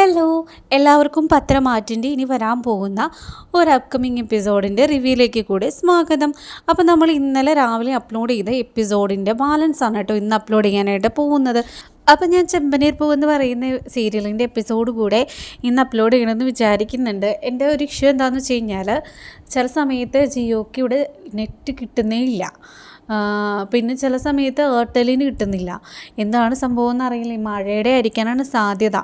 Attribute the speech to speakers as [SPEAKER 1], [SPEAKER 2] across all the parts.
[SPEAKER 1] Hello എല്ലാവർക്കും പത്രമാറ്റിന്റെ ഇനി വരാൻ പോകുന്ന ഒരു അപ്കമിങ് എപ്പിസോഡിന്റെ റിവ്യൂയിലേക്ക് കൂടെ സ്വാഗതം. അപ്പോൾ നമ്മൾ ഇന്നലെ രാവിലെ അപ്ലോഡ് ചെയ്ത എപ്പിസോഡിന്റെ ബാലൻസ് ആണ് കേട്ടോ ഇന്ന് അപ്ലോഡ് ചെയ്യാനായിട്ട് പോകുന്നത്. അപ്പോൾ ഞാൻ ചെമ്പനീർ പൂ എന്ന് പറയുന്ന സീരിയലിന്റെ എപ്പിസോഡ് കൂടെ ഇന്ന് അപ്ലോഡ് ചെയ്യണമെന്ന് വിചാരിക്കുന്നുണ്ട്. എന്റെ ഒരു ഇഷ്യൂ എന്താണെന്ന് വെച്ച് കഴിഞ്ഞാൽ ചില സമയത്ത് ജിയോക്ക് ഇവിടെ നെറ്റ് കിട്ടുന്നേ ഇല്ല. പിന്നെ ചില സമയത്ത് എയർടെലിന് കിട്ടുന്നില്ല. എന്താണ് സംഭവം എന്ന് അറിയില്ല. മഴയുടെ ആയിരിക്കാനാണ് സാധ്യത.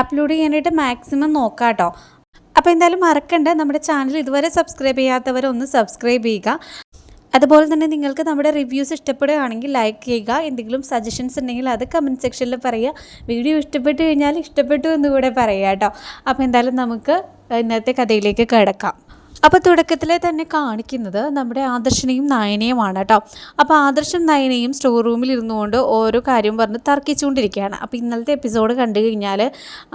[SPEAKER 1] അപ്ലോഡ് ചെയ്യാനായിട്ട് മാക്സിമം നോക്കാം കേട്ടോ അപ്പോൾ എന്തായാലും മറക്കണ്ട. നമ്മുടെ ചാനൽ ഇതുവരെ സബ്സ്ക്രൈബ് ചെയ്യാത്തവർ ഒന്ന് സബ്സ്ക്രൈബ് ചെയ്യുക. അതുപോലെ തന്നെ നിങ്ങൾക്ക് നമ്മുടെ റിവ്യൂസ് ഇഷ്ടപ്പെടുകയാണെങ്കിൽ ലൈക്ക് ചെയ്യുക. എന്തെങ്കിലും സജഷൻസ് ഉണ്ടെങ്കിൽ അത് കമന്റ് സെക്ഷനിൽ പറയുക. വീഡിയോ ഇഷ്ടപ്പെട്ടു കഴിഞ്ഞാൽ ഇഷ്ടപ്പെട്ടു എന്ന് കൂടെ പറയുക കേട്ടോ അപ്പോൾ എന്തായാലും നമുക്ക് ഇന്നത്തെ കഥയിലേക്ക് കിടക്കാം. അപ്പോൾ തുടക്കത്തിലെ തന്നെ കാണിക്കുന്നത് നമ്മുടെ ആദർശനെയും നയനയുമാണ് കേട്ടോ. അപ്പോൾ ആദർശം നയനയും സ്റ്റോർ റൂമിൽ ഇരുന്നുകൊണ്ട് ഓരോ കാര്യം പറഞ്ഞ് തർക്കിച്ചുകൊണ്ടിരിക്കുകയാണ്. അപ്പോൾ ഇന്നലത്തെ എപ്പിസോഡ് കണ്ടു കഴിഞ്ഞാൽ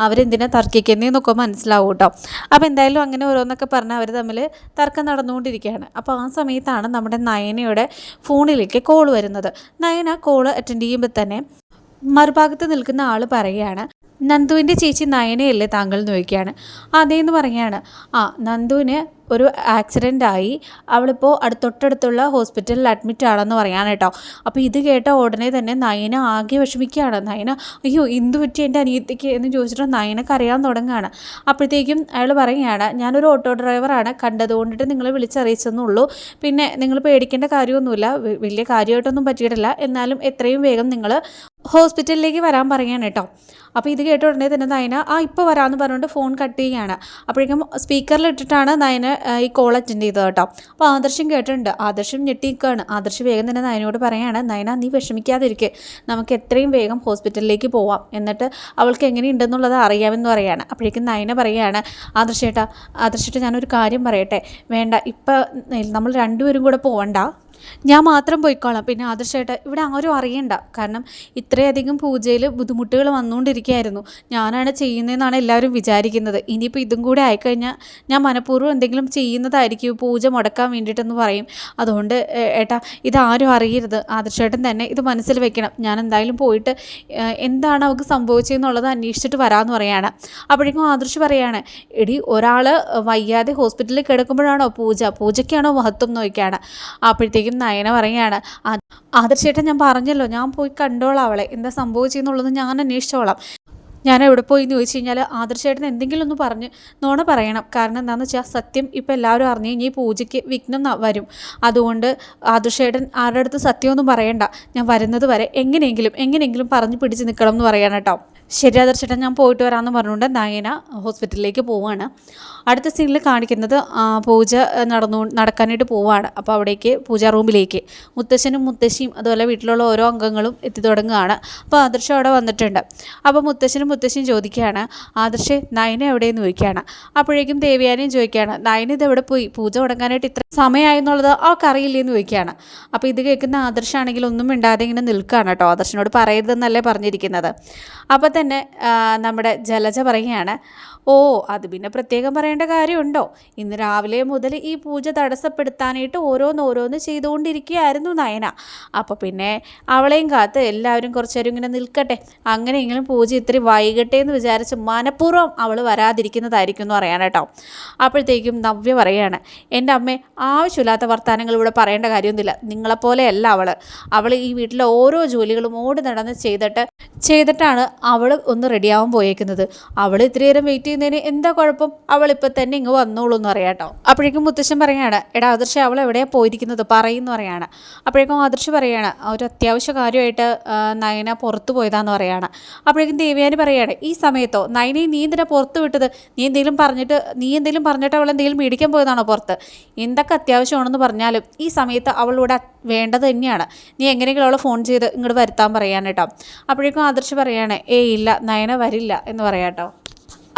[SPEAKER 1] അവരെന്തിനാ തർക്കിക്കുന്നതെന്നൊക്കെ മനസ്സിലാവും കേട്ടോ. അപ്പോൾ എന്തായാലും അങ്ങനെ ഓരോന്നൊക്കെ പറഞ്ഞ് അവർ തമ്മിൽ തർക്കം നടന്നുകൊണ്ടിരിക്കുകയാണ്. അപ്പോൾ ആ സമയത്താണ് നമ്മുടെ നയനയുടെ ഫോണിലേക്ക് കോൾ വരുന്നത്. നയന കോൾ അറ്റൻഡ് ചെയ്യുമ്പോൾ തന്നെ മറുഭാഗത്ത് നിൽക്കുന്ന ആൾ പറയുകയാണ് നന്ദുവിന്റെ ചേച്ചി നയനയല്ലേ താങ്കൾ എന്ന് ചോദിക്കുകയാണ്. അതേന്ന് പറയുകയാണ് ആ നന്ദുവിന് ഒരു ആക്സിഡന്റ് ആയി അവളിപ്പോൾ അടു തൊട്ടടുത്തുള്ള ഹോസ്പിറ്റലിൽ അഡ്മിറ്റ് ആണെന്ന് പറയാണ് കേട്ടോ. അപ്പോൾ ഇത് കേട്ട ഉടനെ തന്നെ നയന ആകെ വിഷമിക്കുകയാണ്. നയന അയ്യോ എന്ത് പറ്റി എന്റെ അനിയത്തിക്ക്? എന്ന് ചോദിച്ചിട്ട് നയനക്ക് അറിയാൻ തുടങ്ങുകയാണ്. അപ്പോഴത്തേക്കും അയാൾ പറയുകയാണ് ഞാനൊരു ഓട്ടോ ഡ്രൈവറാണ് കണ്ടതുകൊണ്ടിട്ട് നിങ്ങളെ വിളിച്ചറിയിച്ചെന്നുള്ളൂ. പിന്നെ നിങ്ങൾ പേടിക്കേണ്ട കാര്യമൊന്നുമില്ല. വലിയ കാര്യമായിട്ടൊന്നും പറ്റിയിട്ടില്ല. എന്നാലും എത്രയും വേഗം നിങ്ങൾ ഹോസ്പിറ്റലിലേക്ക് വരാൻ പറയുകയാണ് കേട്ടോ. അപ്പോൾ ഇത് കേട്ട ഉടനെ തന്നെ നയന ആ ഇപ്പോൾ വരാമെന്ന് പറഞ്ഞുകൊണ്ട് ഫോൺ കട്ട് ചെയ്യുകയാണ്. അപ്പോഴേക്കും സ്പീക്കറിൽ ഇട്ടിട്ടാണ് നയന ഈ കോൾ അറ്റൻഡ് കേട്ടോ. അപ്പോൾ ആദർശം കേട്ടിട്ടുണ്ട്. ആദർശം ഞെട്ടിക്കാണ്. ആദർശം വേഗം തന്നെ നയനോട് പറയാണ് നയന നീ വിഷമിക്കാതിരിക്കെ. നമുക്ക് എത്രയും വേഗം ഹോസ്പിറ്റലിലേക്ക് പോവാം. എന്നിട്ട് അവൾക്ക് എങ്ങനെയുണ്ടെന്നുള്ളത് അറിയാമെന്ന് പറയാണ്. അപ്പോഴേക്കും നയന പറയാണ് ആദർശേട്ടാ ആദർശേട്ടാ ഞാനൊരു കാര്യം പറയട്ടെ. വേണ്ട ഇപ്പം നമ്മൾ രണ്ടുപേരും കൂടെ പോവണ്ട. ഞാൻ മാത്രം പോയിക്കോളാം. പിന്നെ ആദർശമായിട്ട് ഇവിടെ ആരും അറിയണ്ട. കാരണം ഇത്രയധികം പൂജയിൽ ബുദ്ധിമുട്ടുകൾ വന്നുകൊണ്ടിരിക്കുകയായിരുന്നു. ഞാനാണ് ചെയ്യുന്നതെന്നാണ് എല്ലാവരും വിചാരിക്കുന്നത്. ഇനിയിപ്പോൾ ഇതും കൂടെ ആയിക്കഴിഞ്ഞാൽ ഞാൻ മനഃപൂർവം എന്തെങ്കിലും ചെയ്യുന്നതായിരിക്കും. പൂജ മുടക്കാൻ വേണ്ടിയിട്ടെന്ന് പറയും. അതുകൊണ്ട് ഏട്ടാ ഇതാരും അറിയരുത്. ആദർശേട്ടൻ തന്നെ ഇത് മനസ്സിൽ വെക്കണം. ഞാൻ എന്തായാലും പോയിട്ട് എന്താണ് അവൾക്ക് സംഭവിച്ചതെന്നുള്ളത് അന്വേഷിച്ചിട്ട് വരാമെന്ന് പറയാണ്. അപ്പോഴേക്കും ആദർശ് പറയാണ് എടി ഒരാൾ വയ്യാതെ ഹോസ്പിറ്റലിൽ കിടക്കുമ്പോഴാണോ പൂജ? പൂജയ്ക്കാണോ മഹത്വം നോക്കിയാണ് അപ്പോഴത്തേക്കും നയന പറയുകയാണ് "ആ- ആദർശേട്ടൻ ഞാൻ പറഞ്ഞല്ലോ ഞാൻ പോയി കണ്ടോളാം അവളെ എന്താ സംഭവിച്ചെന്നുള്ളത് ഞാൻ അന്വേഷിച്ചോളാം. ഞാൻ എവിടെ പോയി എന്ന് ചോദിച്ചു കഴിഞ്ഞാൽ ആദർശേട്ടൻ എന്തെങ്കിലും ഒന്ന് പറഞ്ഞ് നോണ പറയണം. കാരണം എന്താണെന്ന് വെച്ചാൽ സത്യം ഇപ്പം എല്ലാവരും അറിഞ്ഞു കഴിഞ്ഞാൽ പൂജയ്ക്ക് വിഘ്നം വരും. അതുകൊണ്ട് ആദർശേട്ടൻ ആരുടെ അടുത്ത് സത്യമൊന്നും പറയണ്ട. ഞാൻ വരുന്നത് വരെ എങ്ങനെയെങ്കിലും എങ്ങനെയെങ്കിലും പറഞ്ഞ് പിടിച്ച് നിൽക്കണം എന്ന് പറയണം കേട്ടോ. ശരി ആദർശേട്ടൻ ഞാൻ പോയിട്ട് വരാമെന്ന് പറഞ്ഞുകൊണ്ട് നയന ഹോസ്പിറ്റലിലേക്ക് പോവുകയാണ് അടുത്ത സീനിൽ കാണിക്കുന്നത് പൂജ നടന്നു നടക്കാനായിട്ട് പോവുകയാണ് അപ്പോൾ അവിടേക്ക് പൂജാ റൂമിലേക്ക്. മുത്തശ്ശനും മുത്തശ്ശിയും അതുപോലെ വീട്ടിലുള്ള ഓരോ അംഗങ്ങളും എത്തി തുടങ്ങുകയാണ്. അപ്പോൾ ആദർശം അവിടെ വന്നിട്ടുണ്ട്. അപ്പോൾ മുത്തശ്ശനും മുത്തശ്ശിയും ചോദിക്കുകയാണ് ആദർശ് നയന എവിടെയെന്ന് ചോദിക്കുകയാണ്? അപ്പോഴേക്കും ദേവയാനിയും ചോദിക്കുകയാണ് നയന ഇത് എവിടെ പോയി? പൂജ തുടങ്ങാനായിട്ട് ഇത്ര സമയമായെന്നുള്ളത് അവർക്കറിയില്ലെന്ന് ചോദിക്കുകയാണ്. അപ്പോൾ ഇത് കേൾക്കുന്ന ആദർശാണെങ്കിൽ ഒന്നും മിണ്ടാതെ ഇങ്ങനെ നിൽക്കുകയാണ് കേട്ടോ. ആദർശനോട് പറയരുതെന്നല്ലേ പറഞ്ഞിരിക്കുന്നത്. അപ്പോൾ തന്നെ നമ്മുടെ ജലജ പറയുകയാണ് ഓ അത് പിന്നെ പ്രത്യേകം പറയേണ്ട കാര്യമുണ്ടോ? ഇന്ന് രാവിലെ മുതൽ ഈ പൂജ തടസ്സപ്പെടുത്താനായിട്ട് ഓരോന്നോരോന്ന് ഓരോന്ന് ചെയ്തുകൊണ്ടിരിക്കുകയായിരുന്നു നയന. അപ്പോൾ പിന്നെ അവളെയും കാത്ത് എല്ലാവരും കുറച്ചേരും ഇങ്ങനെ നിൽക്കട്ടെ. അങ്ങനെയെങ്കിലും പൂജ ഇത്തിരി വൈകട്ടെ എന്ന് വിചാരിച്ച് മനഃപൂർവം അവൾ വരാതിരിക്കുന്നതായിരിക്കും എന്ന് പറയാൻ കേട്ടോ. അപ്പോഴത്തേക്കും നവ്യ പറയാണ് എന്റെ അമ്മ ആവശ്യമില്ലാത്ത വർത്തമാനങ്ങൾ ഇവിടെ പറയേണ്ട കാര്യമൊന്നുമില്ല. നിങ്ങളെപ്പോലെയല്ല അവൾ അവൾ ഈ വീട്ടിലെ ഓരോ ജോലികളും ഓടി നടന്ന് ചെയ്തിട്ട് ചെയ്തിട്ടാണ് അവൾ ഒന്ന് റെഡിയാവാൻ പോയേക്കുന്നത്. അവൾ ഇത്രയേരം വെയിറ്റ് ചെയ്യുന്നതിന് എന്താ കുഴപ്പം? അവൾ ഇപ്പം തന്നെ ഇങ്ങ് വന്നോളൂ എന്ന് പറയാം കേട്ടോ അപ്പോഴേക്കും മുത്തശ്ശൻ പറയാണ് എടാ ആദർശ അവൾ എവിടെയാണ് പോയിരിക്കുന്നത്? പറയുന്നു പറയാണ്. അപ്പോഴേക്കും ആദർശ് പറയാണ് ഒരു അത്യാവശ്യ കാര്യമായിട്ട് നയന പുറത്തു പോയതാന്ന് പറയാണ്. അപ്പോഴേക്കും ദേവയാനി പറയാണ് ഈ സമയത്തോ? നയനെ നീ എന്തിനാ പുറത്ത് വിട്ടത്? നീ എന്തെങ്കിലും പറഞ്ഞിട്ട് നീ എന്തെങ്കിലും പറഞ്ഞിട്ട് അവൾ എന്തെങ്കിലും മേടിക്കാൻ പോയതാണോ പുറത്ത്? എന്തൊക്കെ അത്യാവശ്യമാണെന്ന് പറഞ്ഞാലും ഈ സമയത്ത് അവളിവിടെ വേണ്ടത് തന്നെയാണ്. നീ എങ്ങനെയെങ്കിലും അവളെ ഫോൺ ചെയ്ത് ഇങ്ങോട്ട് വരുത്താൻ പറയാൻ കേട്ടോ അപ്പോഴേക്കും ആദർശ് പറയാണ് ഏയ് ഇല്ല നയന വരില്ല എന്ന് പറയാം കേട്ടോ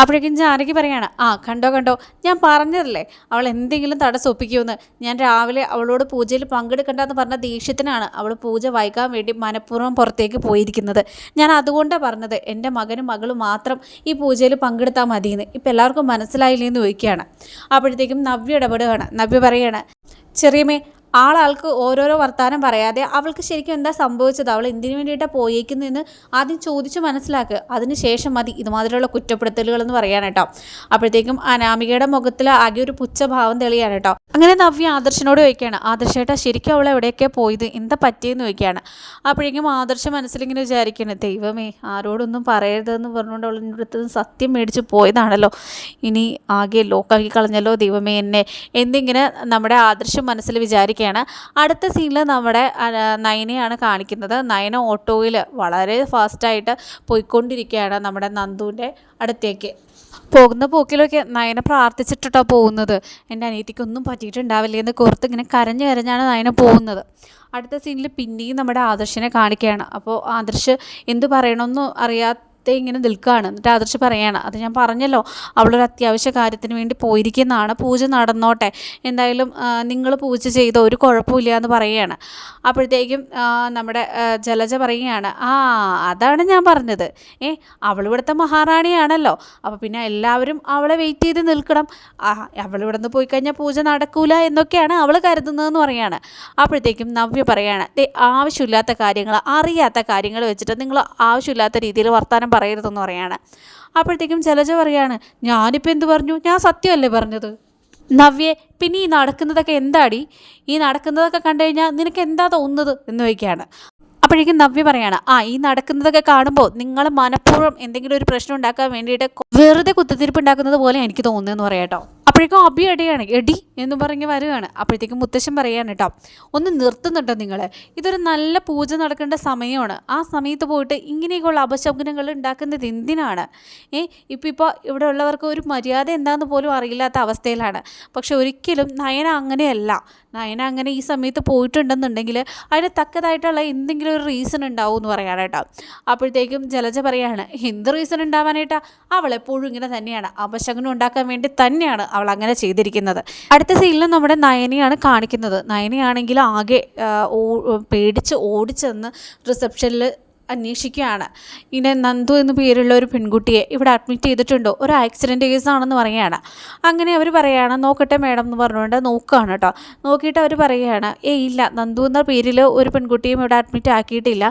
[SPEAKER 1] അപ്പോഴേക്കും ജാനകി പറയാണ്? ആ കണ്ടോ കണ്ടോ ഞാൻ പറഞ്ഞതല്ലേ അവൾ എന്തെങ്കിലും തടസ്സം ഒപ്പിക്കുമെന്ന്. ഞാൻ രാവിലെ അവളോട് പൂജയിൽ പങ്കെടുക്കണ്ടെന്ന് പറഞ്ഞ ദേഷ്യത്തിനാണ് അവൾ പൂജ വൈകാൻ വേണ്ടി മനഃപൂർവം പുറത്തേക്ക് പോയിരിക്കുന്നത്. ഞാൻ അതുകൊണ്ടാണ് പറഞ്ഞത് എന്റെ മകനും മകളും മാത്രം ഈ പൂജയിൽ പങ്കെടുത്താൽ മതിയെന്ന്. ഇപ്പം എല്ലാവർക്കും മനസ്സിലായില്ലേ എന്ന് ചോദിക്കുകയാണ്. അപ്പോഴത്തേക്കും നവ്യ ഇടപെടുകയാണ്. നവ്യ പറയാണ് ചെറിയമ്മേ ആളാൾക്ക് ഓരോരോ വർത്തമാനം പറയാതെ അവൾക്ക് ശരിക്കും എന്താ സംഭവിച്ചത്? അവൾ എന്തിനു വേണ്ടിയിട്ടാണ് പോയേക്കുന്നതെന്ന് ആദ്യം ചോദിച്ച് മനസ്സിലാക്കുക അതിനുശേഷം മതി. ഇതുമാതിരിയുള്ള കുറ്റപ്പെടുത്തലുകൾ എന്ന് പറയാൻ കേട്ടോ. അപ്പോഴത്തേക്കും അനാമികയുടെ മുഖത്തിൽ ആകെ ഒരു പുച്ഛഭാവം തെളിയാണ് കേട്ടോ. അങ്ങനെ നവ്യ ആദർശനോട് ചോദിക്കുകയാണ് ആദർശേട്ടാ ശരിക്കും അവൾ എവിടെയൊക്കെ പോയത്? എന്താ പറ്റിയെന്ന് ചോദിക്കുകയാണ്. അപ്പോഴേക്കും ആദർശ മനസ്സിലിങ്ങനെ വിചാരിക്കുകയാണ് ദൈവമേ ആരോടൊന്നും പറയരുതെന്ന് പറഞ്ഞുകൊണ്ട് അവൾ എന്റെ അടുത്ത് സത്യം മേടിച്ച് പോയതാണല്ലോ. ഇനി ആകെ ലോക്കാക്കി കളഞ്ഞല്ലോ ദൈവമേ എന്നെ. എന്നിങ്ങനെ നമ്മുടെ ആദർശം മനസ്സിൽ വിചാരിക്കുകയാണ് അടുത്ത സീനിൽ നമ്മുടെ നയനയാണ് കാണിക്കുന്നത്. നയന ഓട്ടോയിൽ വളരെ ഫാസ്റ്റായിട്ട് പോയിക്കൊണ്ടിരിക്കുകയാണ് നമ്മുടെ നന്ദുവിന്റെ അടുത്തേക്ക്. പോകുന്ന പോക്കിലൊക്കെ നയന പ്രാർത്ഥിച്ചിട്ടോ പോകുന്നത്. എന്റെ അനിയത്തിക്കൊന്നും പറ്റിയിട്ടുണ്ടാവില്ലേ എന്ന് കോർത്ത് ഇങ്ങനെ കരഞ്ഞു കരഞ്ഞാണ് നയന പോകുന്നത്. അടുത്ത സീനിൽ പിന്നെയും നമ്മുടെ ആദർശിനെ കാണിക്കുകയാണ്. അപ്പോൾ ആദർശ് എന്ത് പറയണമെന്ന് അറിയാത്ത ഇങ്ങനെ നിൽക്കുകയാണ് എന്നിട്ട് ആദർശ് പറയാണ് അത് ഞാൻ പറഞ്ഞല്ലോ അവളൊരു അത്യാവശ്യ കാര്യത്തിന് വേണ്ടി പോയിരിക്കുന്നതാണ്. പൂജ നടന്നോട്ടെ. എന്തായാലും നിങ്ങൾ പൂജ ചെയ്ത ഒരു കുഴപ്പമില്ല എന്ന് പറയുകയാണ് അപ്പോഴത്തേക്കും നമ്മുടെ ജലജ പറയുകയാണ് ആ അതാണ് ഞാൻ പറഞ്ഞത്. ഏ അവളിവിടുത്തെ മഹാറാണിയാണല്ലോ. അപ്പോൾ പിന്നെ എല്ലാവരും അവളെ വെയിറ്റ് ചെയ്ത് നിൽക്കണം. ആ അവളിവിടെ നിന്ന് പോയി കഴിഞ്ഞാൽ പൂജ നടക്കൂല എന്നൊക്കെയാണ് അവൾ കരുതുന്നതെന്ന് പറയാണ്. അപ്പോഴത്തേക്കും നവ്യ പറയാണ് ആവശ്യമില്ലാത്ത കാര്യങ്ങൾ അറിയാത്ത കാര്യങ്ങൾ വെച്ചിട്ട് നിങ്ങൾ ആവശ്യമില്ലാത്ത രീതിയിൽ വർത്തമാനം പറയരുതെന്ന് പറയാണ്. അപ്പോഴത്തേക്കും ജലജ പറയാണ് ഞാനിപ്പോൾ എന്ത് പറഞ്ഞു? ഞാൻ സത്യമല്ലേ പറഞ്ഞത്? നവ്യെ പിന്നെ ഈ നടക്കുന്നതൊക്കെ എന്താടി? ഈ നടക്കുന്നതൊക്കെ കണ്ടു കഴിഞ്ഞാൽ നിനക്ക് എന്താ തോന്നുന്നത്? എന്ന് ചോദിക്കുകയാണ്. അപ്പോഴേക്കും നവ്യ പറയാണ് ആ ഈ നടക്കുന്നതൊക്കെ കാണുമ്പോൾ നിങ്ങൾ മനഃപൂർവം എന്തെങ്കിലും ഒരു പ്രശ്നം ഉണ്ടാക്കാൻ വേണ്ടിയിട്ട് വെറുതെ കുത്തിത്തിരിപ്പ് ഉണ്ടാക്കുന്നത് പോലെ എനിക്ക് തോന്നുന്നതെന്ന് പറയാട്ടോ അപ്പോഴേക്കും അബി അടിയാണ് എടി എന്ന് പറഞ്ഞ് വരികയാണ് അപ്പോഴത്തേക്കും മുത്തശ്ശൻ പറയാണ് കേട്ടോ ഒന്ന് നിർത്തുന്നുണ്ടോ നിങ്ങൾ ഇതൊരു നല്ല പൂജ നടക്കേണ്ട സമയമാണ്. ആ സമയത്ത് പോയിട്ട് ഇങ്ങനെയൊക്കെയുള്ള അപശകുനങ്ങൾ ഉണ്ടാക്കുന്നത് എന്തിനാണ്? ഏ ഇപ്പോൾ ഇപ്പോൾ ഇവിടെ ഉള്ളവർക്ക് ഒരു മര്യാദ എന്താണെന്ന് പോലും അറിയില്ലാത്ത അവസ്ഥയിലാണ്. പക്ഷെ ഒരിക്കലും നയന അങ്ങനെയല്ല. നയന അങ്ങനെ ഈ സമയത്ത് പോയിട്ടുണ്ടെന്നുണ്ടെങ്കിൽ അതിന് തക്കതായിട്ടുള്ള എന്തെങ്കിലും ഒരു റീസൺ ഉണ്ടാവും എന്ന് പറയാണ് കേട്ടോ അപ്പോഴത്തേക്കും ജലജ പറയാണ് എന്ത് റീസൺ ഉണ്ടാവാനായിട്ടാ അവൾ എപ്പോഴും ഇങ്ങനെ തന്നെയാണ്. അപശകനം ഉണ്ടാക്കാൻ വേണ്ടി തന്നെയാണ്. അവൾ അങ്ങനെ ചെയ്തിരിക്കുന്നത്. അടുത്ത സീനിൽ നമ്മുടെ നയനയാണ് കാണിക്കുന്നത്. നയനയാണെങ്കിൽ ആകെ പേടിച്ച് ഓടിച്ചെന്ന് റിസപ്ഷനിൽ അന്വേഷിക്കുകയാണ്. ഇങ്ങനെ നന്ദു എന്ന് പേരുള്ള ഒരു പെൺകുട്ടിയെ ഇവിടെ അഡ്മിറ്റ് ചെയ്തിട്ടുണ്ടോ? ഒരു ആക്സിഡന്റ് കേസാണെന്ന് പറയുകയാണ്. അങ്ങനെ അവർ പറയുകയാണ് നോക്കട്ടെ മാഡം എന്ന് പറഞ്ഞുകൊണ്ട് നോക്കുകയാണ് കേട്ടോ. നോക്കിയിട്ട് അവർ പറയുകയാണ് ഏ ഇല്ല നന്ദു എന്ന പേരിൽ ഒരു പെൺകുട്ടിയും ഇവിടെ അഡ്മിറ്റ് ആക്കിയിട്ടില്ല.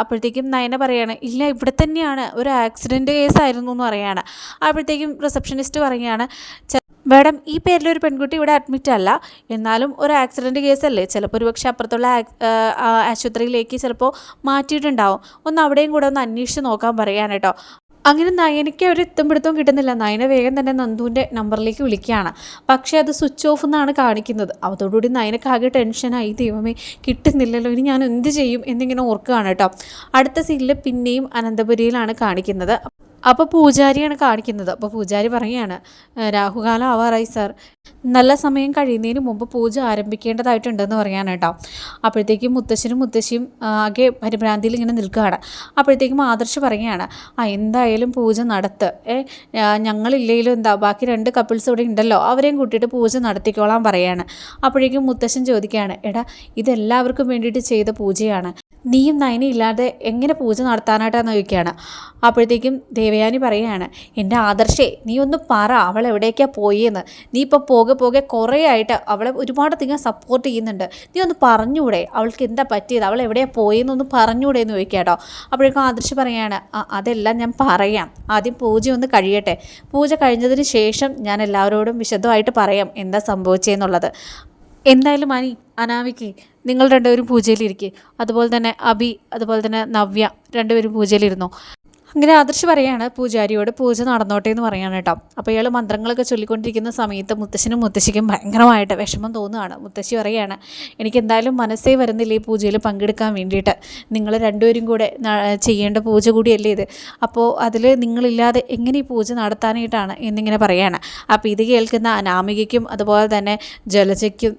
[SPEAKER 1] അപ്പോഴത്തേക്കും നയന പറയാണ് ഇല്ല ഇവിടെ തന്നെയാണ്. ഒരു ആക്സിഡന്റ് കേസായിരുന്നു എന്ന് പറയുകയാണ് അപ്പോഴത്തേക്കും റിസപ്ഷനിസ്റ്റ് പറയുകയാണ് "ചെ- മാഡം ഈ പേരിലൊരു പെൺകുട്ടി ഇവിടെ അഡ്മിറ്റ് അല്ല. എന്നാലും ഒരു ആക്സിഡന്റ് കേസല്ലേ ചിലപ്പോൾ ഒരു പക്ഷേ അപ്പുറത്തുള്ള ആശുപത്രിയിലേക്ക് ചിലപ്പോൾ മാറ്റിയിട്ടുണ്ടാവും. ഒന്ന് അവിടെയും കൂടെ ഒന്ന് അന്വേഷിച്ച് നോക്കാൻ പറയാൻ കേട്ടോ അങ്ങനെ നയനയ്ക്ക് ഒരു എത്തുമ്പിടുത്തവും കിട്ടുന്നില്ല. നയന വേഗം തന്നെ നന്ദുവിന്റെ നമ്പറിലേക്ക് വിളിക്കുകയാണ്. പക്ഷേ അത് സ്വിച്ച് ഓഫ് എന്നാണ് കാണിക്കുന്നത്. അതോടുകൂടി നയനക്ക് ആകെ ടെൻഷനായി ദൈവമേ കിട്ടുന്നില്ലല്ലോ. ഇനി ഞാൻ എന്ത് ചെയ്യും എന്നിങ്ങനെ ഓർക്കുകയാണ് കേട്ടോ അടുത്ത സീനിൽ പിന്നെയും അനന്തപുരിയിലാണ് കാണിക്കുന്നത്. അപ്പോൾ പൂജാരിയാണ് കാണിക്കുന്നത്. അപ്പോൾ പൂജാരി പറയുകയാണ് രാഹുകാലം ആവാറായി സർ. നല്ല സമയം കഴിയുന്നതിന് മുമ്പ് പൂജ ആരംഭിക്കേണ്ടതായിട്ടുണ്ടെന്ന് പറയാനാണ് കേട്ടോ. അപ്പോഴത്തേക്കും മുത്തശ്ശനും മുത്തശ്ശിയും ആകെ പരിഭ്രാന്തിയിൽ ഇങ്ങനെ നിൽക്കുകയാണ്. അപ്പോഴത്തേക്കും ആദർശ് പറയുകയാണ് ആ എന്തായാലും പൂജ നടത്ത്. ഏ ഞങ്ങളില്ലെങ്കിലും എന്താ ബാക്കി രണ്ട് കപ്പിൾസ് ഇവിടെ ഉണ്ടല്ലോ അവരെയും കൂട്ടിയിട്ട് പൂജ നടത്തിക്കോളാൻ പറയാണ് അപ്പോഴേക്കും മുത്തശ്ശൻ ചോദിക്കുകയാണ് എടാ ഇതെല്ലാവർക്കും വേണ്ടിയിട്ട് ചെയ്ത പൂജയാണ്. നീയും നയനും ഇല്ലാതെ എങ്ങനെ പൂജ നടത്താനായിട്ടാന്ന് ചോദിക്കുകയാണ്. അപ്പോഴത്തേക്കും ദേവയാനി പറയുകയാണ് എന്റെ ആദർശേ നീ ഒന്ന് പറ അവൾ എവിടേക്കാണ് പോയെന്ന്. നീ ഇപ്പോൾ പോകെ പോകെ കുറേ ആയിട്ട് അവളെ ഒരുപാട് ഒരുപാടധികം സപ്പോർട്ട് ചെയ്യുന്നുണ്ട്. നീ ഒന്ന് പറഞ്ഞൂടെ അവൾക്ക് എന്താ പറ്റിയത്? അവൾ എവിടെയാണ് പോയെന്നൊന്ന് പറഞ്ഞൂടെ എന്ന് ചോദിക്കുക കേട്ടോ. അപ്പോഴേക്കും ആദർശ് പറയുകയാണ് അതെല്ലാം ഞാൻ പറയാം. ആദ്യം പൂജ ഒന്ന് കഴിയട്ടെ. പൂജ കഴിഞ്ഞതിന് ശേഷം ഞാൻ എല്ലാവരോടും വിശദമായിട്ട് പറയാം എന്താ സംഭവിച്ചതെന്നുള്ളത് എന്തായാലും അനി അനാമിക്ക് നിങ്ങൾ രണ്ടുപേരും പൂജയിലിരിക്കുക അതുപോലെ തന്നെ അബി അതുപോലെ തന്നെ നവ്യ രണ്ടുപേരും പൂജയിലിരുന്നു. അങ്ങനെ ആദർശ് പറയാണ് പൂജാരിയോട് പൂജ നടന്നോട്ടെ എന്ന് പറയാണ് കേട്ടോ. അപ്പോൾ ഇയാൾ മന്ത്രങ്ങളൊക്കെ ചൊല്ലിക്കൊണ്ടിരിക്കുന്ന സമയത്ത് മുത്തശ്ശനും മുത്തശ്ശിക്കും ഭയങ്കരമായിട്ട് വിഷമം തോന്നുകയാണ് മുത്തശ്ശി പറയാണ് എനിക്ക് എന്തായാലും മനസ്സേ വരുന്നില്ല ഈ പൂജയിൽ പങ്കെടുക്കാൻ വേണ്ടിയിട്ട്. നിങ്ങൾ രണ്ടുപേരും കൂടെ ചെയ്യേണ്ട പൂജ കൂടിയല്ലേ ഇത്. അപ്പോൾ അതിൽ നിങ്ങളില്ലാതെ എങ്ങനെ ഈ പൂജ നടത്താനായിട്ടാണ് എന്നിങ്ങനെ പറയാണ്. അപ്പോൾ ഇത് കേൾക്കുന്ന അനാമികയ്ക്കും അതുപോലെ തന്നെ ജലജയ്ക്കും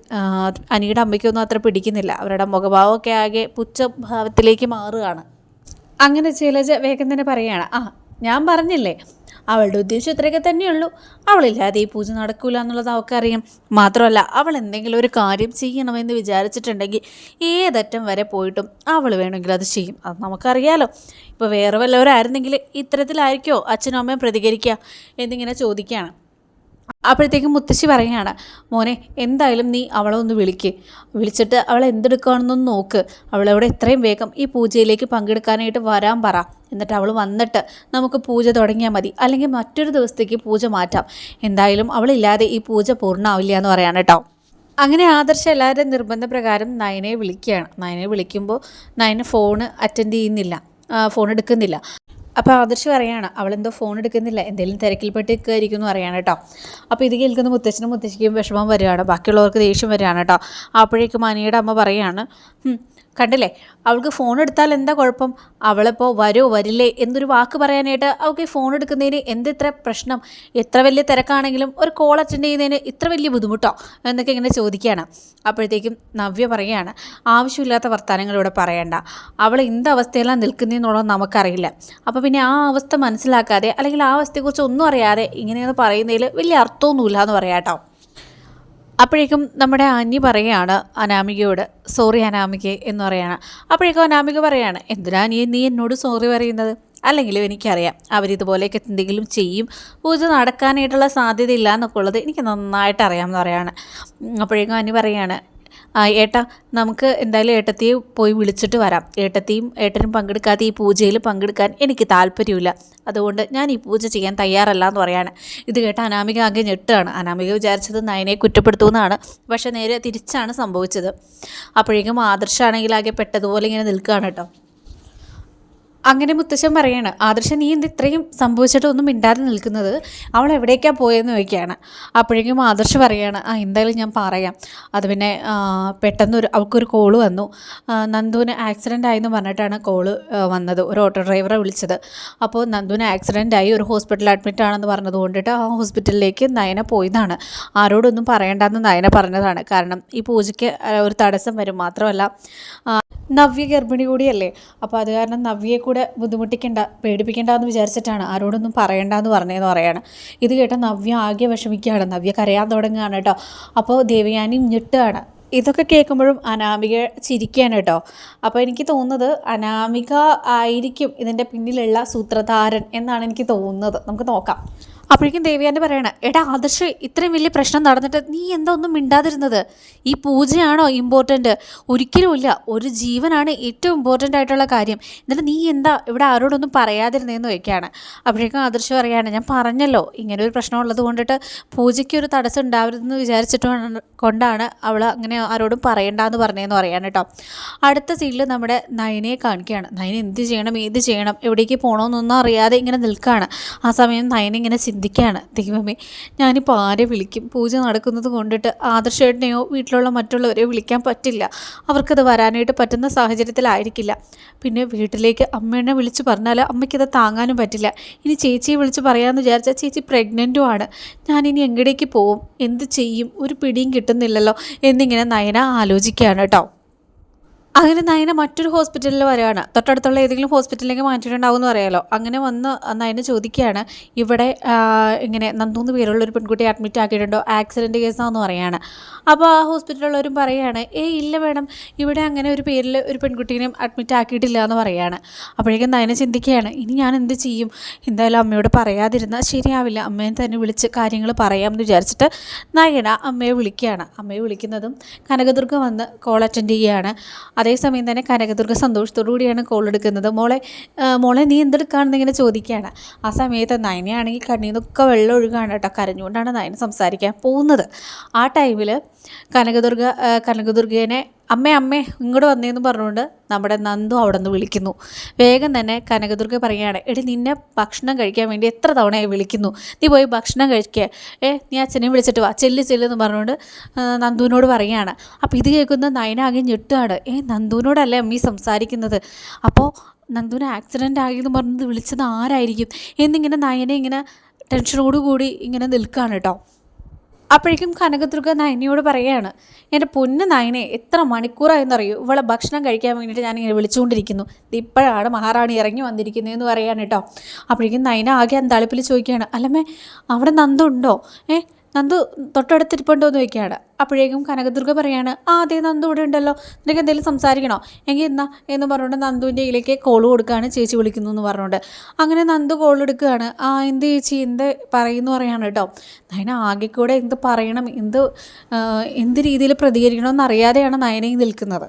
[SPEAKER 1] അനിയുടെ അമ്മയ്ക്കൊന്നും അത്ര പിടിക്കുന്നില്ല. അവരുടെ മുഖഭാവമൊക്കെ ആകെ പുച്ഛഭാവത്തിലേക്ക് മാറുകയാണ്. അങ്ങനെ ശൈലജ വേഗം തന്നെ പറയുകയാണ് ആ ഞാൻ പറഞ്ഞില്ലേ അവളുടെ ഉദ്ദേശം ഇത്രയൊക്കെ തന്നെയുള്ളൂ. അവളില്ലാതെ ഈ പൂജ നടക്കൂല എന്നുള്ളത് അവൾക്കറിയാം. മാത്രമല്ല അവൾ എന്തെങ്കിലും ഒരു കാര്യം ചെയ്യണമെന്ന് വിചാരിച്ചിട്ടുണ്ടെങ്കിൽ ഏതറ്റം വരെ പോയിട്ടും അവൾ വേണമെങ്കിൽ അത് ചെയ്യും. അത് നമുക്കറിയാലോ. ഇപ്പോൾ വേറെ വല്ലവരായിരുന്നെങ്കിൽ ഇത്തരത്തിലായിരിക്കുമോ അച്ഛനും അമ്മയും പ്രതികരിക്കുക? എന്നിങ്ങനെ ചോദിക്കുകയാണ്. അപ്പോഴത്തേക്കും മുത്തശ്ശി പറയുകയാണ് മോനെ എന്തായാലും നീ അവളെ ഒന്ന് വിളിക്ക്. വിളിച്ചിട്ട് അവൾ എന്തെടുക്കുകയാണെന്നൊന്ന് നോക്ക്. അവളവിടെ എത്രയും വേഗം ഈ പൂജയിലേക്ക് പങ്കെടുക്കാനായിട്ട് വരാൻ പറ. എന്നിട്ട് അവൾ വന്നിട്ട് നമുക്ക് പൂജ തുടങ്ങിയാൽ മതി. അല്ലെങ്കിൽ മറ്റൊരു ദിവസത്തേക്ക് പൂജ മാറ്റാം. എന്തായാലും അവളില്ലാതെ ഈ പൂജ പൂർണമാവില്ല എന്ന് പറയാണ് കേട്ടോ. അങ്ങനെ ആദർശ എല്ലാവരുടെയും നിർബന്ധപ്രകാരം നയനെ വിളിക്കുകയാണ്. നയനെ വിളിക്കുമ്പോൾ നയന് ഫോണ് അറ്റൻഡ് ചെയ്യുന്നില്ല. ഫോൺ എടുക്കുന്നില്ല. അപ്പോൾ ആദർശ് പറയാണ് അവളെന്തോ ഫോൺ എടുക്കുന്നില്ല എന്തെങ്കിലും തിരക്കിൽപ്പെട്ട് കയറിയിരിക്കുന്നു എന്ന് കേട്ടോ അപ്പോൾ ഇത് കേൾക്കുന്ന മുത്തച്ഛനും മുത്തശ്ശിക്കും വിഷമം വരികയാണ് ബാക്കിയുള്ളവർക്ക് ദേഷ്യം വരികയാണ് കേട്ടോ അപ്പോഴേക്കും മനിയുടെ അമ്മ പറയാണ് "ഹും, കണ്ടില്ലേ? അവൾക്ക് ഫോൺ എടുത്താൽ എന്താ കുഴപ്പം? അവളിപ്പോൾ വരുമോ വരില്ലേ എന്നൊരു വാക്ക് പറയാനായിട്ട് അവൾക്ക് ഈ ഫോൺ എടുക്കുന്നതിന് എന്ത് ഇത്ര പ്രശ്നം? എത്ര വലിയ തിരക്കാണെങ്കിലും ഒരു കോൾ അറ്റൻഡ് ചെയ്യുന്നതിന് ഇത്ര വലിയ ബുദ്ധിമുട്ടോ? എന്നൊക്കെ ഇങ്ങനെ ചോദിക്കുകയാണ്. അപ്പോഴത്തേക്കും നവ്യ പറയുകയാണ് ആവശ്യമില്ലാത്ത വർത്തമാനങ്ങൾ ഇവിടെ പറയണ്ട. അവൾ എന്ത് അവസ്ഥയിലാണ് നിൽക്കുന്നതെന്നുള്ളത് നമുക്കറിയില്ല. അപ്പോൾ പിന്നെ ആ അവസ്ഥ മനസ്സിലാക്കാതെ അല്ലെങ്കിൽ ആ അവസ്ഥയെക്കുറിച്ച് ഒന്നും അറിയാതെ ഇങ്ങനെയൊന്ന് പറയുന്നതിൽ വലിയ അർത്ഥമൊന്നുമില്ല എന്ന് പറയാം കേട്ടോ. അപ്പോഴേക്കും നമ്മുടെ അനി പറയുകയാണ് അനാമികയോട് സോറി അനാമിക എന്ന് പറയാണ് അപ്പോഴേക്കും അനാമിക പറയാണ് എന്തിനാ നീ നീ എന്നോട് സോറി പറയുന്നത്? അല്ലെങ്കിലും എനിക്കറിയാം അവരിതുപോലെയൊക്കെ എന്തെങ്കിലും ചെയ്യും. പൂജ നടക്കാനായിട്ടുള്ള സാധ്യതയില്ല എന്നൊക്കെ ഉള്ളത് എനിക്ക് നന്നായിട്ട് അറിയാമെന്ന് പറയാണ് അപ്പോഴേക്കും അനി പറയാണ് ആ ഏട്ടാ നമുക്ക് എന്തായാലും ഏട്ടത്തിയെ പോയി വിളിച്ചിട്ട് വരാം. ഏട്ടത്തിയും ഏട്ടനും പങ്കെടുക്കാത്ത ഈ പൂജയിൽ പങ്കെടുക്കാൻ എനിക്ക് താല്പര്യമില്ല. അതുകൊണ്ട് ഞാൻ ഈ പൂജ ചെയ്യാൻ തയ്യാറല്ല എന്ന് പറയാണ്. ഇത് കേട്ട അനാമിക ആകെ ഞെട്ടാണ്. അനാമിക വിചാരിച്ചത് നയനെ കുറ്റപ്പെടുത്തുമെന്നാണ്. പക്ഷേ നേരെ തിരിച്ചാണ് സംഭവിച്ചത്. അപ്പോഴേക്കും ആദർശാണെങ്കിൽ ആകെ പെട്ടതുപോലെ ഇങ്ങനെ നിൽക്കുകയാണ് കേട്ടോ. അങ്ങനെ മുത്തശ്ശൻ പറയാണ് ആദർശ നീ എന്ത് ഇത്രയും സംഭവിച്ചിട്ട് ഒന്നും മിണ്ടാതെ നിൽക്കുന്നത്? അവൾ എവിടേക്കാണ് പോയെന്ന് ചോദിക്കുകയാണ്. അപ്പോഴേക്കും ആദർശ പറയാണ് ആ എന്തായാലും ഞാൻ പറയാം. അത് പിന്നെ പെട്ടെന്ന് ഒരു അവൾക്കൊരു കോൾ വന്നു. നന്ദുവിന് ആക്സിഡന്റ് ആയെന്ന് പറഞ്ഞിട്ടാണ് കോൾ വന്നത്. ഒരു ഓട്ടോ ഡ്രൈവറെ വിളിച്ചത്. അപ്പോൾ നന്ദുവിന് ആക്സിഡന്റ് ആയി ഒരു ഹോസ്പിറ്റലിൽ അഡ്മിറ്റ് ആണെന്ന് പറഞ്ഞത് കൊണ്ടിട്ട് ആ ഹോസ്പിറ്റലിലേക്ക് നയന പോയതാണ്. ആരോടൊന്നും പറയണ്ടെന്ന് നയന പറഞ്ഞതാണ്. കാരണം ഈ പൂജയ്ക്ക് ഒരു തടസ്സം വരും. മാത്രമല്ല നവ്യ ഗർഭിണി കൂടിയല്ലേ? അപ്പോൾ അത് കാരണം നവ്യയെ കൂടെ ബുദ്ധിമുട്ടിക്കണ്ട പേടിപ്പിക്കണ്ട എന്ന് വിചാരിച്ചിട്ടാണ്. ആരോടൊന്നും പറയണ്ടെന്ന് പറഞ്ഞതെന്ന് പറയാണ്. ഇത് കേട്ട നവ്യ ആകെ വിഷമിക്കുകയാണ്. നവ്യ കരയാൻ തുടങ്ങുകയാണ് കേട്ടോ. അപ്പോൾ ദേവയാനി ഞെട്ടുകയാണ്. ഇതൊക്കെ കേൾക്കുമ്പോഴും അനാമിക ചിരിക്കുകയാണ് കേട്ടോ. അപ്പോൾ എനിക്ക് തോന്നുന്നത് അനാമിക ആയിരിക്കും ഇതിന്റെ പിന്നിലുള്ള സൂത്രധാരൻ എന്നാണ് എനിക്ക് തോന്നുന്നത്. നമുക്ക് നോക്കാം. അപ്പോഴേക്കും ദേവിയാന്റെ പറയണ എടാ ആദർശ് ഇത്രയും വലിയ പ്രശ്നം നടന്നിട്ട് നീ എന്താ ഒന്നും മിണ്ടാതിരുന്നത്? ഈ പൂജയാണോ ഇമ്പോർട്ടന്റ് ഒരിക്കലുമില്ല ഒരു ജീവനാണ് ഏറ്റവും ഇമ്പോർട്ടന്റ് ആയിട്ടുള്ള കാര്യം. എന്നിട്ട് നീ എന്താ ഇവിടെ ആരോടൊന്നും പറയാതിരുന്നതെന്ന് വയ്ക്കുകയാണ് അപ്പോഴേക്കും ആദർശ് പറയാണ് ഞാൻ പറഞ്ഞല്ലോ ഇങ്ങനെ ഒരു പ്രശ്നം ഉള്ളത് കൊണ്ടിട്ട് പൂജയ്ക്ക് ഒരു തടസ്സം ഉണ്ടാവരുതെന്ന് വിചാരിച്ചിട്ട് കൊണ്ടാണ് അവൾ അങ്ങനെ ആരോടും പറയണ്ടെന്ന് പറഞ്ഞതെന്ന് പറയാൻ കേട്ടോ. അടുത്ത സീനിൽ നമ്മുടെ നയനയെ കാണിക്കുകയാണ്. നയന എന്ത് ചെയ്യണം ഏത് ചെയ്യണം എവിടേക്ക് പോകണമെന്നൊന്നും അറിയാതെ ഇങ്ങനെ നിൽക്കുകയാണ്. ആ സമയം നയന ഇങ്ങനെ ചിന്തിക്കുകയാണ് ദൈവമേ ഞാനിപ്പോൾ ആരെ വിളിക്കും? പൂജ നടക്കുന്നത് കൊണ്ടിട്ട് ആദർശേട്ടനെയോ വീട്ടിലുള്ള മറ്റുള്ളവരെയോ വിളിക്കാൻ പറ്റില്ല. അവർക്കത് വരാനായിട്ട് പറ്റുന്ന സാഹചര്യത്തിലായിരിക്കില്ല. പിന്നെ വീട്ടിലേക്ക് അമ്മേനെ വിളിച്ച് പറഞ്ഞാൽ അമ്മയ്ക്കത് താങ്ങാനും പറ്റില്ല. ഇനി ചേച്ചിയെ വിളിച്ച് പറയാമെന്ന് വിചാരിച്ചാൽ ചേച്ചി പ്രഗ്നന്റും ആണ് ഞാനിനി എങ്ങടേക്ക് പോവും? എന്ത് ചെയ്യും? ഒരു പിടിയും കിട്ടുന്നില്ലല്ലോ. എന്നിങ്ങനെ നയന ആലോചിക്കുകയാണ് കേട്ടോ. അങ്ങനെ നയന മറ്റൊരു ഹോസ്പിറ്റലിൽ വരികയാണ്. തൊട്ടടുത്തുള്ള ഏതെങ്കിലും ഹോസ്പിറ്റലിലേക്ക് മാറ്റിയിട്ടുണ്ടാവും എന്ന് അറിയാലോ അങ്ങനെ വന്ന് നയന ചോദിക്കുകയാണ് ഇവിടെ ഇങ്ങനെ നന്ദൂന്ന് പേരുള്ള ഒരു പെൺകുട്ടി അഡ്മിറ്റ് ആക്കിയിട്ടുണ്ടോ? ആക്സിഡന്റ് കേസാണെന്ന് പറയാണ്. അപ്പോൾ ആ ഹോസ്പിറ്റലുള്ളവരും പറയുകയാണ് ഏ ഇല്ല മേഡം. ഇവിടെ അങ്ങനെ ഒരു പേരിൽ ഒരു പെൺകുട്ടീനെയും അഡ്മിറ്റ് ആക്കിയിട്ടില്ല എന്ന് പറയാണ്. അപ്പോഴേക്കും നയന ചിന്തിക്കുകയാണ് ഇനി ഞാൻ എന്ത് ചെയ്യും? എന്തായാലും അമ്മയോട് പറയാതിരുന്നാൽ ശരിയാവില്ല. അമ്മയെ തന്നെ വിളിച്ച് കാര്യങ്ങൾ പറയാമെന്ന് വിചാരിച്ചിട്ട് നയന അമ്മയെ വിളിക്കുകയാണ്. അമ്മയെ വിളിക്കുന്നതും കനകദുർഗ വന്ന് കോൾ അറ്റൻഡ് ചെയ്യുകയാണ്. അതേസമയം തന്നെ കനകദുർഗ സന്തോഷത്തോടു കൂടിയാണ് കോൾ എടുക്കുന്നത്. മോളെ മോളെ നീ എന്തെടുക്കാണെന്ന് ഇങ്ങനെ ചോദിക്കുകയാണ്. ആ സമയത്ത് നയനയാണെങ്കിൽ കണ്ണിൽ നിന്നൊക്കെ വെള്ളം ഒഴുകാണ് കേട്ടോ. കരഞ്ഞുകൊണ്ടാണ് നയന സംസാരിക്കാൻ പോകുന്നത്. ആ ടൈമിൽ കനകദുർഗ കനകദുർഗേനെ അമ്മേ അമ്മേ ഇങ്ങോട്ട് വന്നേന്ന് പറഞ്ഞുകൊണ്ട് നമ്മുടെ നന്ദു അവിടെ നിന്ന് വിളിക്കുന്നു. വേഗം തന്നെ കനകദുർഗ പറയുകയാണ് എടി നിന്നെ ഭക്ഷണം കഴിക്കാൻ വേണ്ടി എത്ര തവണയായി വിളിക്കുന്നു? നീ പോയി ഭക്ഷണം കഴിക്കുക ഏ നീ അച്ഛനെയും വിളിച്ചിട്ട് വാ. ചെല്ല് ചെല്ലെന്ന് പറഞ്ഞുകൊണ്ട് നന്ദുവിനോട് പറയുകയാണ്. അപ്പോൾ ഇത് കേൾക്കുന്ന നയനാകെ ഞെട്ടുകയാണ്. ഏ നന്ദുവിനോടല്ലേ അമ്മീ സംസാരിക്കുന്നത്? അപ്പോൾ നന്ദുവിന് ആക്സിഡന്റ് ആകിയെന്ന് പറഞ്ഞത് വിളിച്ചത് ആരായിരിക്കും? എന്നിങ്ങനെ നയനെ ഇങ്ങനെ ടെൻഷനോടുകൂടി ഇങ്ങനെ നിൽക്കുകയാണ് കേട്ടോ. അപ്പോഴേക്കും കനകദുർഗ നയനയോട് പറയുകയാണ് എന്റെ പൊന്ന് നയനെ എത്ര മണിക്കൂറായെന്നറിയൂ? ഇവളെ ഭക്ഷണം കഴിക്കാൻ വേണ്ടിയിട്ട് ഞാനിങ്ങനെ വിളിച്ചുകൊണ്ടിരിക്കുന്നു. ഇപ്പോഴാണ് മഹാറാണി ഇറങ്ങി വന്നിരിക്കുന്നതെന്ന് പറയാൻ കേട്ടോ. അപ്പോഴേക്കും നയന ആകെ അന്താളിപ്പിൽ ചോദിക്കുകയാണ് അല്ലമ്മേ അവിടെ നന്ദുണ്ടോ? ഏ നന്ദു തൊട്ടടുത്തിരിപ്പുണ്ടോ എന്ന് ചോദിക്കുകയാണ്. അപ്പോഴേക്കും കനകദുർഗ പറയാണ് ആ അതെ നന്ദു ഇവിടെ ഉണ്ടല്ലോ. നിനക്ക് എന്തെങ്കിലും സംസാരിക്കണോ? എങ്കിൽ എന്നാ എന്ന് പറഞ്ഞുകൊണ്ട് നന്ദുവിന്റെ ഇതിലേക്ക് കോൾ കൊടുക്കുകയാണ് ചേച്ചി വിളിക്കുന്നു എന്ന് പറഞ്ഞുകൊണ്ട്. അങ്ങനെ നന്ദു കോൾ എടുക്കുകയാണ്. ആ എന്ത് ചേച്ചി? എന്ത് പറയുന്നു പറയാണ് കേട്ടോ. നയന ആകെ കൂടെ എന്ത് പറയണം? എന്ത് എന്ത് രീതിയിൽ പ്രതികരിക്കണമെന്ന് അറിയാതെയാണ് നയനയും നിൽക്കുന്നത്.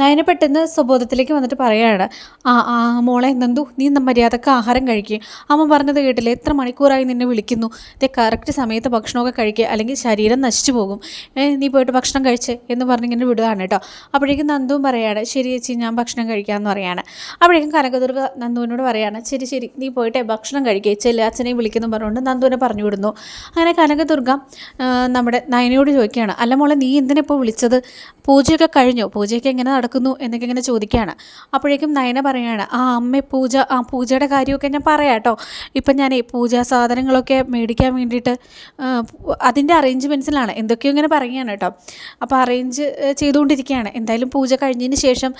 [SPEAKER 1] നയന പെട്ടെന്ന് സ്വബോധത്തിലേക്ക് വന്നിട്ട് പറയാണ് ആ ആ മോളെ നന്ദു നീ മര്യാദയ്ക്ക് ആഹാരം കഴിക്കുക അമ്മ പറഞ്ഞത് കേട്ടില്ല? എത്ര മണിക്കൂറായി നിന്നെ വിളിക്കുന്നു. ഇതേ കറക്റ്റ് സമയത്ത് ഭക്ഷണമൊക്കെ കഴിക്കുക അല്ലെങ്കിൽ ശരീരം നശിച്ചു പോകും. നീ പോയിട്ട് ഭക്ഷണം കഴിച്ച് എന്ന് പറഞ്ഞിങ്ങനെ വിടുകയാണ് കേട്ടോ. അപ്പോഴേക്കും നന്ദുവും പറയാണ് ശരി ചേച്ചി ഞാൻ ഭക്ഷണം കഴിക്കാമെന്ന് പറയാണ് അപ്പോഴേക്കും കനകദുർഗ നന്ദുവിനോട് പറയാണ് ശരി ശരി നീ പോയിട്ട് ഭക്ഷണം കഴിക്കുക ചെല്ലു അച്ഛനെയും വിളിക്കുന്നു പറഞ്ഞുകൊണ്ട് നന്ദുവിനെ പറഞ്ഞു വിടുന്നു. അങ്ങനെ കനകദുർഗ നമ്മുടെ നയനയോട് ചോദിക്കുകയാണ് അല്ല മോളെ നീ എന്തിനാ ഇപ്പോൾ വിളിച്ചത്? പൂജയൊക്കെ കഴിഞ്ഞോ? പൂജയൊക്കെ എങ്ങനെ നടക്കുന്നു എന്നൊക്കെ ഇങ്ങനെ ചോദിക്കുകയാണ്. അപ്പോഴേക്കും നയന പറയാണ് ആ അമ്മ പൂജ ആ പൂജയുടെ കാര്യമൊക്കെ ഞാൻ പറയാം കേട്ടോ. ഇപ്പം ഞാൻ പൂജാ സാധനങ്ങളൊക്കെ മേടിക്കാൻ വേണ്ടിയിട്ട് അതിന്റെ അറേഞ്ച്മെന്റ്സിലാണ് എന്തൊക്കെയോ ഇങ്ങനെ പറയുകയാണ് കേട്ടോ. അപ്പോൾ അറേഞ്ച് ചെയ്തുകൊണ്ടിരിക്കുകയാണ്. എന്തായാലും പൂജ കഴിഞ്ഞതിന് ശേഷം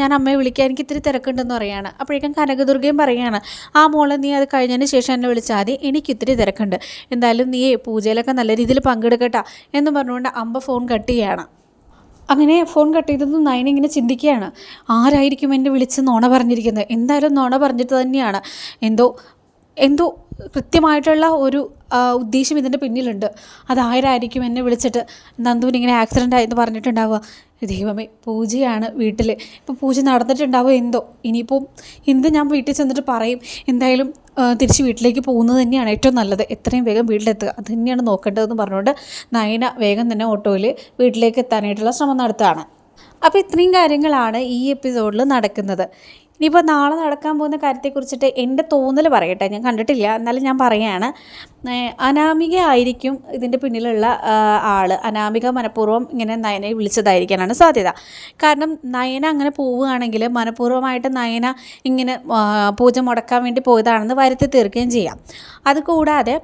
[SPEAKER 1] ഞാൻ അമ്മയെ വിളിക്കാൻ എനിക്ക് ഇത്തിരി തിരക്കുണ്ടെന്ന് പറയുകയാണ്. അപ്പോഴേക്കും കനകദുർഗയും പറയുകയാണ് ആ മോളെ നീ അത് കഴിഞ്ഞതിന് ശേഷം എന്നെ വിളിച്ചാൽ മതി. എനിക്ക് ഇത്തിരി തിരക്കുണ്ട്. എന്തായാലും നീ പൂജയിലൊക്കെ നല്ല രീതിയിൽ പങ്കെടുക്കട്ടാ. എന്ന് പറഞ്ഞുകൊണ്ട് അമ്പ ഫോൺ കട്ട് ചെയ്യാണ് അങ്ങനെ ഫോൺ കട്ട് ചെയ്തതും നയന ഇങ്ങനെ ചിന്തിക്കുകയാണ്. ആരായിരിക്കും എന്നെ വിളിച്ച് നോണ പറഞ്ഞിരിക്കുന്നത്? എന്തായാലും നോണ പറഞ്ഞിട്ട് തന്നെയാണ്. എന്തോ എന്തോ കൃത്യമായിട്ടുള്ള ഒരു ഉദ്ദേശം ഇതിന്റെ പിന്നിലുണ്ട്. അതാരായിരിക്കും എന്നെ വിളിച്ചിട്ട്? നന്ദുവിന് ഇങ്ങനെ ആക്സിഡന്റ് ആയെന്ന് പറഞ്ഞിട്ടുണ്ടാവുക. ദൈവമേ പൂജയാണ് വീട്ടിൽ ഇപ്പോൾ പൂജ നടന്നിട്ടുണ്ടാവും എന്തോ? ഇനിയിപ്പോൾ എന്ത് ഞാൻ വീട്ടിൽ ചെന്നിട്ട് പറയും? എന്തായാലും തിരിച്ച് വീട്ടിലേക്ക് പോകുന്നത് തന്നെയാണ് ഏറ്റവും നല്ലത്. എത്രയും വേഗം വീട്ടിലെത്തുക. അത് തന്നെയാണ് നോക്കേണ്ടതെന്ന് പറഞ്ഞുകൊണ്ട് നയന വേഗം തന്നെ ഓട്ടോയിൽ വീട്ടിലേക്ക് എത്താനായിട്ടുള്ള ശ്രമം നടത്തുകയാണ്. അപ്പോൾ ഇത്രയും കാര്യങ്ങളാണ് ഈ എപ്പിസോഡിൽ നടക്കുന്നത്. ഇനിയിപ്പോൾ നാളെ നടക്കാൻ പോകുന്ന കാര്യത്തെക്കുറിച്ചിട്ട് എന്റെ തോന്നൽ പറയട്ടെ. ഞാൻ കണ്ടിട്ടില്ല. എന്നാലും ഞാൻ പറയുകയാണ്. അനാമിക ആയിരിക്കും ഇതിന്റെ പിന്നിലുള്ള ആൾ അനാമിക മനഃപൂർവം ഇങ്ങനെ നയനെ വിളിച്ചതായിരിക്കാനാണ് സാധ്യത. കാരണം നയന അങ്ങനെ പോവുകയാണെങ്കിൽ മനഃപൂർവമായിട്ട് നയന ഇങ്ങനെ പൂജ മുടക്കാൻ വേണ്ടി പോയതാണെന്ന് വരുത്തി തീർക്കുകയും ചെയ്യാം. അതുകൂടാതെ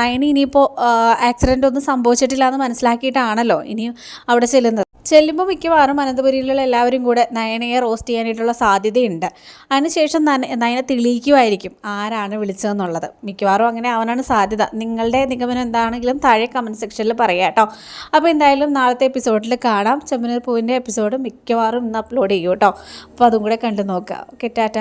[SPEAKER 1] നയന ഇനിയിപ്പോൾ ആക്സിഡന്റ് ഒന്നും സംഭവിച്ചിട്ടില്ല എന്ന് മനസ്സിലാക്കിയിട്ടാണല്ലോ ഇനി അവിടെ ചെല്ലുന്നത്. ചെല്ലുമ്പോൾ മിക്കവാറും അനന്തപുരിയിലുള്ള എല്ലാവരും കൂടെ നയനയെ റോസ്റ്റ് ചെയ്യാനായിട്ടുള്ള സാധ്യതയുണ്ട്. അതിനുശേഷം നയന തെളിയിക്കുമായിരിക്കും ആരാണ് വിളിച്ചതെന്നുള്ളത്. മിക്കവാറും അങ്ങനെ ആവാനാണ് സാധ്യത. നിങ്ങളുടെ നിഗമനം എന്താണെങ്കിലും താഴെ കമന്റ് സെക്ഷനിൽ പറയാം കേട്ടോ. അപ്പോൾ എന്തായാലും നാളത്തെ എപ്പിസോഡിൽ കാണാം. ചെമ്മനൂർ പൂവിന്റെ എപ്പിസോഡ് മിക്കവാറും ഇന്ന് അപ്ലോഡ് ചെയ്യും കേട്ടോ. അപ്പോൾ അതും കൂടെ കണ്ടു നോക്കുക ഓക്കെ ടാറ്റ.